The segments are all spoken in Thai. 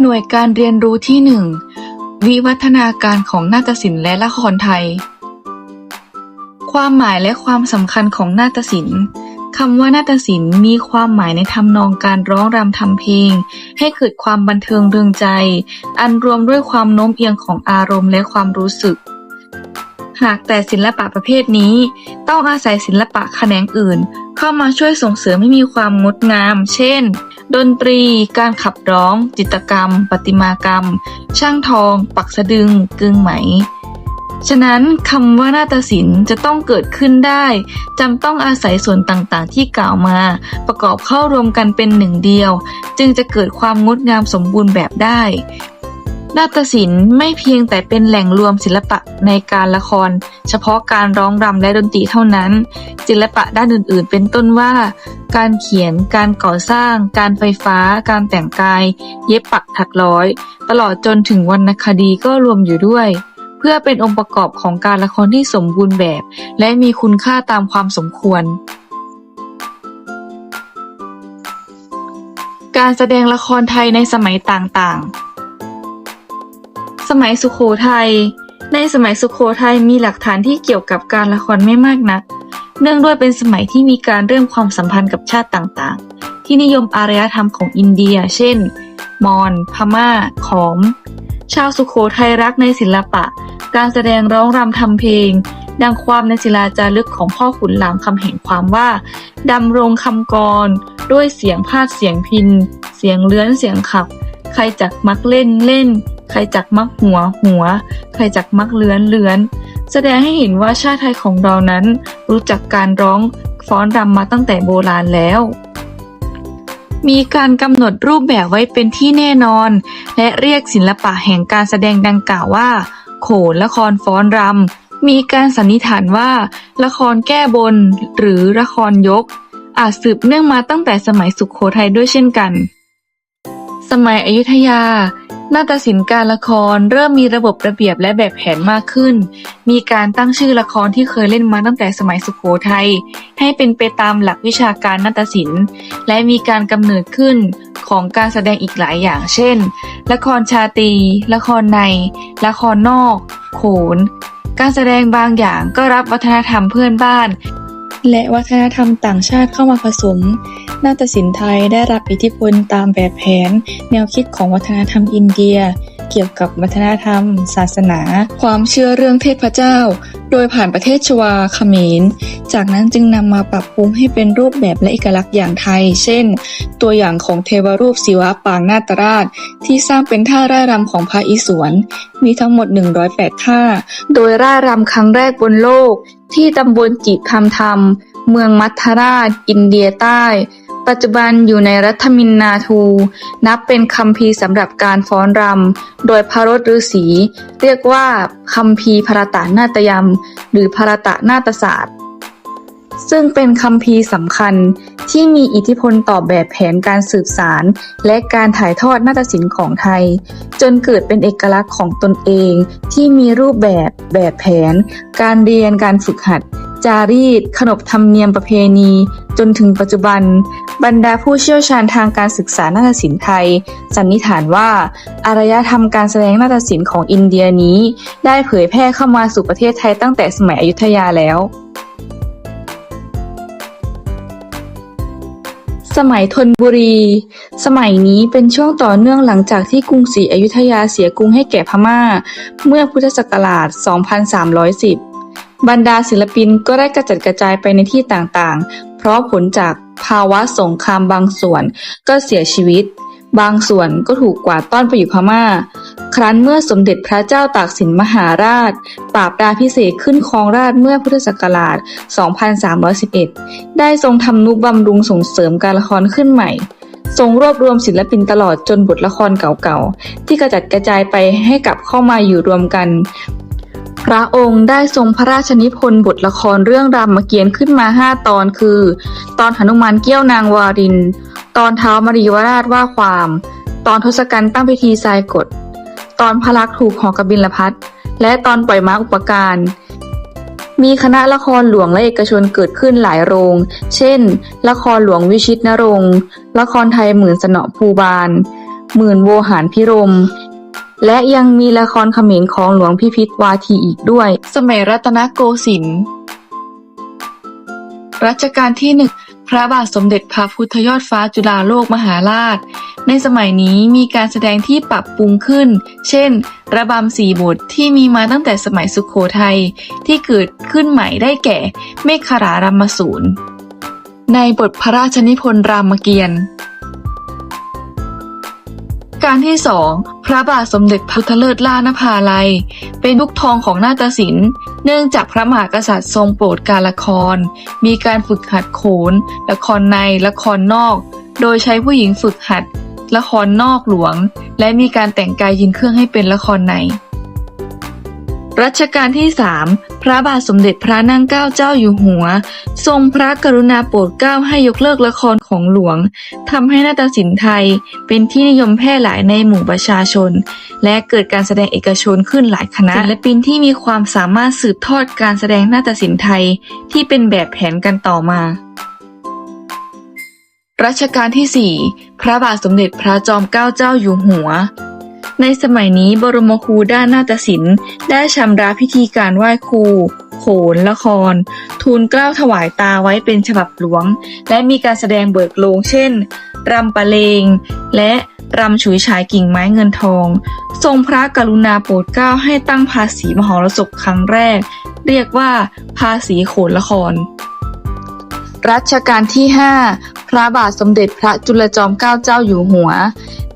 หน่วยการเรียนรู้ที่1วิวัฒนาการของนาฏศิลป์และละครไทย ความหมายและความสำคัญของนาฏศิลป์คำว่านาฏศิลป์มีความหมายในทำนองการร้องรำทำเพลง ให้เกิดความบันเทิงเริงใจ อันรวมด้วยความโน้มเอียงของอารมณ์และความรู้สึก หากแต่ศิลปะประเภทนี้ ต้องอาศัยศิลปะแขนงอื่น เข้ามาช่วยส่งเสริมให้มีความงดงาม เช่น ดนตรี การขับร้อง จิตรกรรม ประติมากรรม ช่างทอง ปักสะดึง กึงไหม ฉะนั้นคำว่านาฏศิลป์จะต้องเกิดขึ้นได้จำต้องอาศัยส่วนต่างๆ ที่กล่าวมา ประกอบเข้ารวมกันเป็นหนึ่งเดียว จึงจะเกิดความงดงามสมบูรณ์แบบได้ นาฏศิลป์ไม่เพียงแต่เป็นแหล่งรวมศิลปะในการละคร เฉพาะการร้องรำและดนตรีเท่านั้น ศิลปะด้านอื่น ๆ เป็นต้นว่า การเขียน การก่อสร้าง การไฟฟ้า การแต่งกาย เย็บปักถักร้อย ตลอดจนถึงวรรณคดีก็รวมอยู่ด้วย เพื่อเป็นองค์ประกอบของการละครที่สมบูรณ์แบบ และมีคุณค่าตามความสมควรการแสดงละครไทยในสมัยต่างๆ สมัยสุโขทัย ในสมัยสุโขทัยมีหลักฐานที่เกี่ยวกับการละครไม่มากนัก เนื่องด้วยเป็นสมัยที่มีการเริ่มความสัมพันธ์กับชาติต่างๆ ที่นิยมอารยธรรมของอินเดีย เช่น มอญ พม่า ขอม ชาวสุโขทัยรักในศิลปะ การแสดงร้องรำทำเพลง ดังความในศิลาจารึกของพ่อขุนรามคำแห่งความว่าดำรงคำกร ด้วยเสียงพาดเสียงพิน เสียงเลื้อนเสียงขับ ใครจักมักเล่นเล่น ใครจักมักหัวหัว ใครจักมักเลื้อนเลื้อน แสดงให้เห็นว่าชาติไทยของเรานั้น รู้จักการร้องฟ้อนรำมาตั้งแต่โบราณแล้ว มีการกำหนดรูปแบบไว้เป็นที่แน่นอน และเรียกศิลปะแห่งการแสดงดังกล่าวว่า โขนละครฟ้อนรำมีการสันนิษฐานว่า ละครแก้บน หรือละครยก อาจสืบเนื่องมาตั้งแต่สมัยสุขโขทัยด้วยเช่นกัน สมัยอยุธยา นาฏศิลป์การละครเริ่มมีระบบระเบียบและแบบแผนมากขึ้น มีการตั้งชื่อละครที่เคยเล่นมาตั้งแต่สมัยสุขโขทัยให้เป็นไปตามหลักวิชาการนาฏศิลป์ และมีการกำเนิดขึ้นของการแสดงอีกหลายอย่าง เช่น ละครชาตรี ละครใน ละครนอก โขน การแสดงบางอย่างก็รับวัฒนธรรมเพื่อนบ้าน และวัฒนธรรมต่างชาติเข้ามาผสม นาฏศิลป์ไทยได้รับอิทธิพลตามแบบแผน แนวคิดของวัฒนธรรมอินเดีย เกี่ยวกับวัฒนธรรม ศาสนา ความเชื่อเรื่องเทพเจ้า โดยผ่านประเทศชวาเขมร จากนั้นจึงนำมาปรับปรุงให้เป็นรูปแบบและเอกลักษณ์อย่างไทย เช่น ตัวอย่างของเทวรูปศิวะปางนาตราช ที่สร้างเป็นท่าร่ายรำของพระอิศวร มีทั้งหมด 108 ท่า โดยร่ายรำครั้งแรกบนโลก ที่ตำบลจิตคำธรรม เมืองมัทธราช อินเดียใต้ ปัจจุบันอยู่ในรัฐมินนาทู นับเป็นคัมภีร์สำหรับการฟ้อนรำ โดยพระรถฤาษี เรียกว่าคัมภีร์พระตานาตยมหรือพระตานาตศาสตร์ ซึ่งเป็นคัมภีร์สำคัญที่มีอิทธิพลต่อแบบแผนการสืบสาร และการถ่ายทอดนาฏศิลป์ของไทย จนเกิดเป็นเอกลักษณ์ของตนเองที่มีรูปแบบ แบบแผน การเรียนการฝึกหัด จารีต ขนบธรรมเนียมประเพณี จนถึงปัจจุบัน บรรดาผู้เชี่ยวชาญทางการศึกษานาฏศิลป์ไทย สันนิษฐานว่า อารยธรรมการแสดงนาฏศิลป์ของอินเดียนี้ ได้เผยแพร่เข้ามาสู่ประเทศไทยตั้งแต่สมัยอยุธยาแล้วสมัยธนบุรี สมัยนี้เป็นช่วงต่อเนื่องหลังจากที่กรุงศรีอยุธยาเสียกรุงให้แก่พม่า เมื่อพุทธศักราช 2310 บรรดาศิลปินก็ได้กระจัดกระจายไปในที่ต่างๆ เพราะผลจากภาวะสงครามบางส่วนก็เสียชีวิต บางส่วนก็ถูกกวาดต้อนไปอยู่พม่า ครั้นเมื่อสมเด็จพระเจ้าตากสินมหาราช ปราบดาพิเศษขึ้นครองราชเมื่อพุทธศักราช 2311 ได้ทรงทำนุบำรุงส่งเสริมการละครขึ้นใหม่ทรงรวบรวมศิลปินตลอดจนบทละครเก่าๆ ที่กระจัดกระจายไปให้กลับเข้ามาอยู่รวมกัน พระองค์ได้ทรงพระราชนิพนธ์บทละครเรื่องรามเกียรติ์ขึ้นมาห้าตอนคือ ตอนหนุมานเกี้ยวนางวาริน ตอนเท้ามรีวราชว่าความ ตอนทศกัณฐ์ตั้งพิธีทรายกฎ ตอนพระลักษมณ์ถูกหอกบินละพัดและตอนปล่อยม้าอุปการมีคณะละครหลวงและเอกชนเกิดขึ้นหลายโรง เช่น ละครหลวงวิชิตนรงค์ละครไทยหมื่นสนอภูบาล หมื่นโวหารพิรม และยังมีละครเขมรของหลวงพิพิธวาทีอีกด้วย สมัยรัตนโกสินทร์รัชกาลที่หนึ่งพระบาทสมเด็จพระพุทธยอดฟ้าจุฬาโลกมหาราช ในสมัยนี้มีการแสดงที่ปรับปรุงขึ้น เช่น ระบำสี่บทที่มีมาตั้งแต่สมัยสุขโขทัยที่เกิดขึ้นใหม่ได้แก่ เมฆขรารามสูรในบทพระราชนิพนธ์รามเกียรติ์ การที่สองพระบาทสมเด็จพระพุทธเลิศล่านภาลัย เป็นลูกทองของนาฏศิลป์ เนื่องจากพระมหากษัตริย์ทรงโปรดการละคร มีการฝึกหัดโขน ละครในละครนอก โดยใช้ผู้หญิงฝึกหัด ละครนอกหลวง และมีการแต่งกายยินเครื่องให้เป็นละครใน รัชกาลที่สามพระบาทสมเด็จพระนั่งเกล้าเจ้าอยู่หัว ทรงพระกรุณาโปรดเกล้าให้ยกเลิกละครของหลวงทำให้นาฏศิลป์ไทยเป็นที่นิยมแพร่หลายในหมู่ประชาชน และเกิดการแสดงเอกชนขึ้นหลายคณะศิลปินที่มีความสามารถสืบทอดการแสดงนาฏศิลป์ไทยที่เป็นแบบแผนกันต่อมารัชกาลที่ 4 พระบาทสมเด็จพระจอมเกล้าเจ้าอยู่หัว ในสมัยนี้บรมครูด้านนาฏศิลป์ได้ชำระพิธีการไหว้ครู โขนละคร ทูลเกล้าถวายตาไว้เป็นฉบับหลวง และมีการแสดงเบิกโลงเช่นรำปะเลง และรำฉุยฉายกิ่งไม้เงินทอง ทรงพระกรุณาโปรดเกล้าให้ตั้งภาษีมหรสพครั้งแรก เรียกว่าภาษีโขนละคร รัชกาลที่ 5 พระบาทสมเด็จพระจุลจอมเกล้าเจ้าอยู่หัว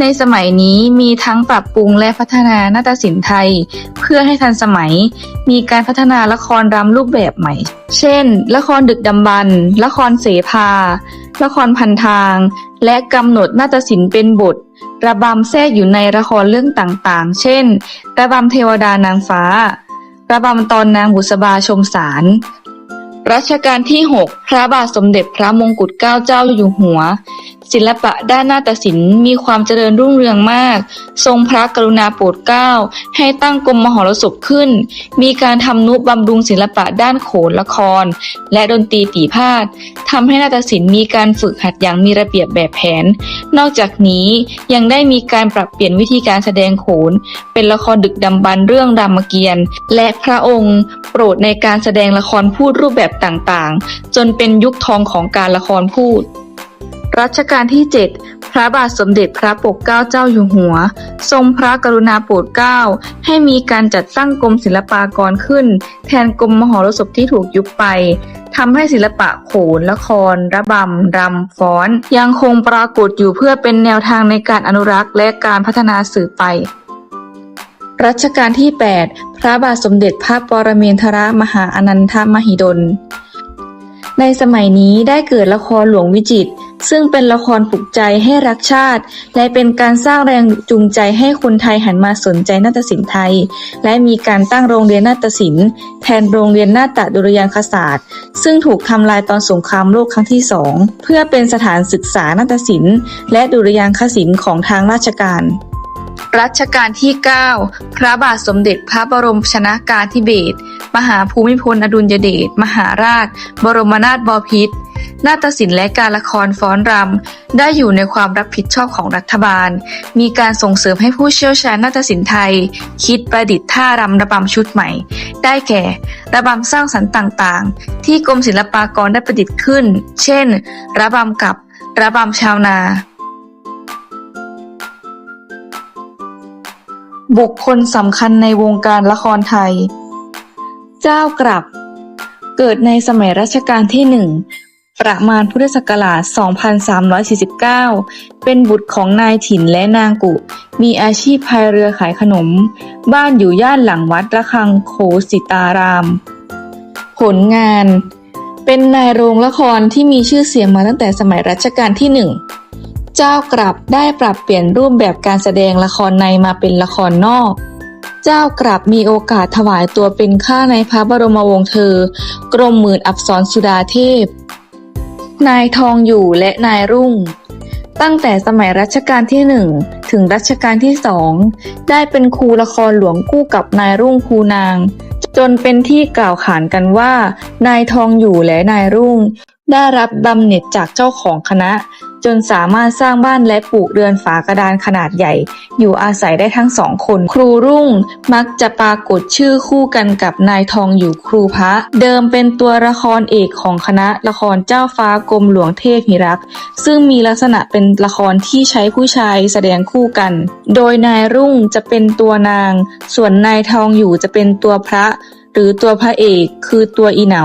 ในสมัยนี้มีทั้งปรับปรุงและพัฒนานาฏศิลป์ไทย เพื่อให้ทันสมัย มีการพัฒนาละครรำรูปแบบใหม่ เช่น ละครดึกดำบรรละครเสภา ละครพันทาง และกำหนดนาฏศิลป์เป็นบท ระบำแทรกอยู่ในละครเรื่องต่างๆ เช่น ระบำเทวดานางฟ้า ระบำตอนนางบุษบาชมสารรัชกาลที่ 6 พระบาทสมเด็จพระมงกุฎเกล้าเจ้าอยู่หัว ศิลปะด้านนาฏศิลป์มีความเจริญรุ่งเรืองมาก ทรงพระกรุณาโปรดเกล้า ให้ตั้งกรมมหรสพขึ้น มีการทำนุบำรุงศิลปะด้านโขนละคร และดนตรีปีพาทย์ทำให้นาฏศิลป์มีการฝึกหัดอย่างมีระเบียบแบบแผน นอกจากนี้ยังได้มีการปรับเปลี่ยนวิธีการแสดงโขน เป็นละครดึกดำบรรเรื่องรามเกียรติ์และพระองค์โปรดในการแสดงละครพูดรูปแบบต่างๆ จนเป็นยุคทองของการละครพูด รัชกาลที่ 7 พระบาทสมเด็จพระปกเกล้าเจ้าอยู่หัว ทรงพระกรุณาโปรดเกล้า ให้มีการจัดตั้งกรมศิลปากรขึ้น แทนกรมมหรสพที่ถูกยุบไปทำให้ศิลปะโขน ละคร ระบำ รำ ฟ้อน ยังคงปรากฏอยู่เพื่อเป็นแนวทางในการอนุรักษ์และการพัฒนาสืบไปรัชกาลที่ 8 พระบาทสมเด็จพระปรเมนทรมหาอนันทมหิดล ในสมัยนี้ได้เกิดละครหลวงวิจิตรซึ่งเป็นละครปลุกใจให้รักชาติ และเป็นการสร้างแรงจูงใจให้คนไทยหันมาสนใจนาฏศิลป์ไทย และมีการตั้งโรงเรียนนาฏศิลป์แทนโรงเรียนนาฏดุริยางคศาสตร์ ซึ่งถูกทำลายตอนสงครามโลกครั้งที่สองเพื่อเป็นสถานศึกษานาฏศิลป์และดุริยางคศิลป์ของทางราชการรัชกาลที่ 9 พระบาทสมเด็จพระบรมชนากาธิเบศร มหาภูมิพลอดุลยเดช มหาราช บรมนาถบพิตรนาฏศิลป์และการละครฟ้อนรำ ได้อยู่ในความรับผิดชอบของรัฐบาล มีการส่งเสริมให้ผู้เชี่ยวชาญนาฏศิลป์ไทย คิดประดิษฐ์ท่ารำระบำชุดใหม่ ได้แก่ ระบำสร้างสรรค์ต่างๆ ที่กรมศิลปากรได้ประดิษฐ์ขึ้น เช่น ระบำกับระบำชาวนาบุคคลสำคัญในวงการละครไทย เจ้ากลับ เกิดในสมัยรัชกาลที่หนึ่งประมาณพุทธศักราช 2349 เป็นบุตรของนายถิ่นและนางกุ มีอาชีพพายเรือขายขนม บ้านอยู่ย่านหลังวัดระฆังโคสิตาราม ผลงาน เป็นนายโรงละครที่มีชื่อเสียงมาตั้งแต่สมัยรัชกาลที่หนึ่ง เจ้ากลับได้ปรับเปลี่ยนรูปแบบการแสดงละครในมาเป็นละครนอก เจ้ากลับมีโอกาสถวายตัวเป็นข้าในพระบรมวงศ์เธอ กรมหมื่นอับสรสุดาเทพ นายทองอยู่และนายรุ่ง ตั้งแต่สมัยรัชกาลที่หนึ่งถึงรัชกาลที่สองได้เป็นครูละครหลวงคู่กับนายรุ่งคูนาง จนเป็นที่กล่าวขานกันว่า นายทองอยู่และนายรุ่ง ได้รับบำเหน็จจากเจ้าของคณะ จนสามารถสร้างบ้านและปลูกเรือนฝากระดานขนาดใหญ่ อยู่อาศัยได้ทั้งสองคน ครูรุ่งมักจะปรากฏชื่อคู่กันกับนายทองอยู่ครูพระ เดิมเป็นตัวละครเอกของคณะละครเจ้าฟ้ากรมหลวงเทพหิรัก ซึ่งมีลักษณะเป็นละครที่ใช้ผู้ชายแสดงคู่กัน โดยนายรุ่งจะเป็นตัวนาง ส่วนนายทองอยู่จะเป็นตัวพระ หรือตัวพระเอกคือตัวอีเหนา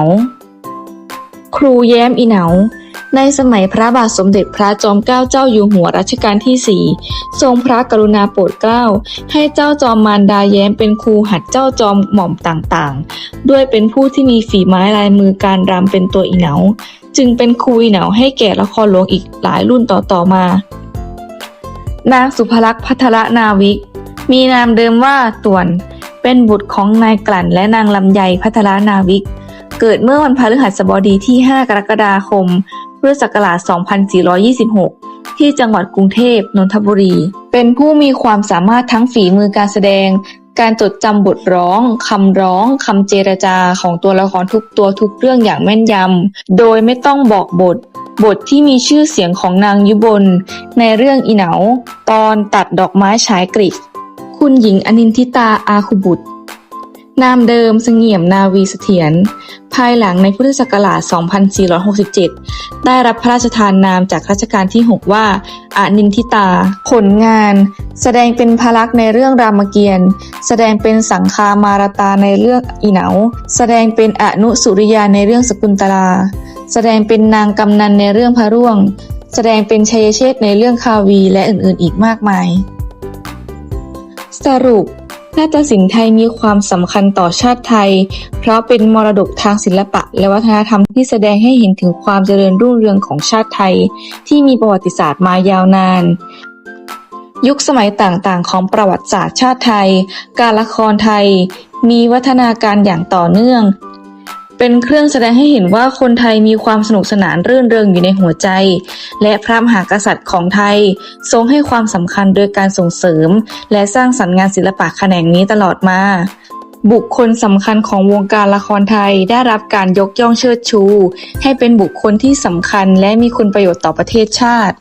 ครูแย้มอีเหนา ในสมัยพระบาทสมเด็จพระจอมเกล้าเจ้าอยู่หัวรัชกาลที่สี่ทรงพระกรุณาโปรดเกล้า ให้เจ้าจอมมารดาแย้มเป็นครูหัดเจ้าจอมหม่อมต่างๆ ด้วยเป็นผู้ที่มีฝีไม้ลายมือการรำเป็นตัวอีเหนา จึงเป็นครูอีเหนาให้แก่ละครหลวงอีกหลายรุ่นต่อๆมา นางสุภลักษณ์พัทรนาวิก มีนามเดิมว่าต่วน เป็นบุตรของนายกลั่นและนางลำไยพัทรนาวิก เกิดเมื่อวันพฤหัสบดีที่ 5 กรกฎาคม พุทธศักราช 2426 ที่จังหวัดกรุงเทพ นนทบุรี เป็นผู้มีความสามารถทั้งฝีมือการแสดง การจดจำบทร้อง คำร้อง คำเจรจาของตัวละครทุกตัวทุกเรื่องอย่างแม่นยำ โดยไม่ต้องบอกบท บทที่มีชื่อเสียงของนางยุบล ในเรื่องอีเหนา ตอนตัดดอกไม้ฉายกริก คุณหญิงอนินทิตาอาคุบุตร นามเดิมเสงี่ยมนาวีเสถียรภายหลังในพุทธศักราช 2467 ได้รับพระราชทานนามจากรัชกาลที่ 6 ว่าอานินทิตา ผลงาน แสดงเป็นพระลักษณ์ในเรื่องรามเกียรติ์ แสดงเป็นสังคามารตาในเรื่องอีเหนา แสดงเป็นอนุสุริยาในเรื่องสกุลตลา แสดงเป็นนางกำนันในเรื่องพระร่วง แสดงเป็นชัยเชษในเรื่องคาวีและอื่นๆ อีกมากมาย สรุป นาฏศิลป์ไทยมีความสำคัญต่อชาติไทย เพราะเป็นมรดกทางศิลปะ และวัฒนธรรมที่แสดงให้เห็นถึงความเจริญรุ่งเรืองของชาติไทย ที่มีประวัติศาสตร์มายาวนาน ยุคสมัยต่างๆ ของประวัติศาสตร์ชาติไทย การละครไทย มีวัฒนาการอย่างต่อเนื่อง เป็นเครื่องแสดงให้เห็นว่าคนไทยมีความสนุกสนานรื่นเริงอยู่ในหัวใจ และพระมหากษัตริย์ของไทย ทรงให้ความสำคัญโดยการส่งเสริม และสร้างสรรค์งานศิลปะแขนงนี้ตลอดมาบุคคลสำคัญของวงการละครไทยได้รับการยกย่องเชิดชู ให้เป็นบุคคลที่สำคัญและมีคุณประโยชน์ต่อประเทศชาติ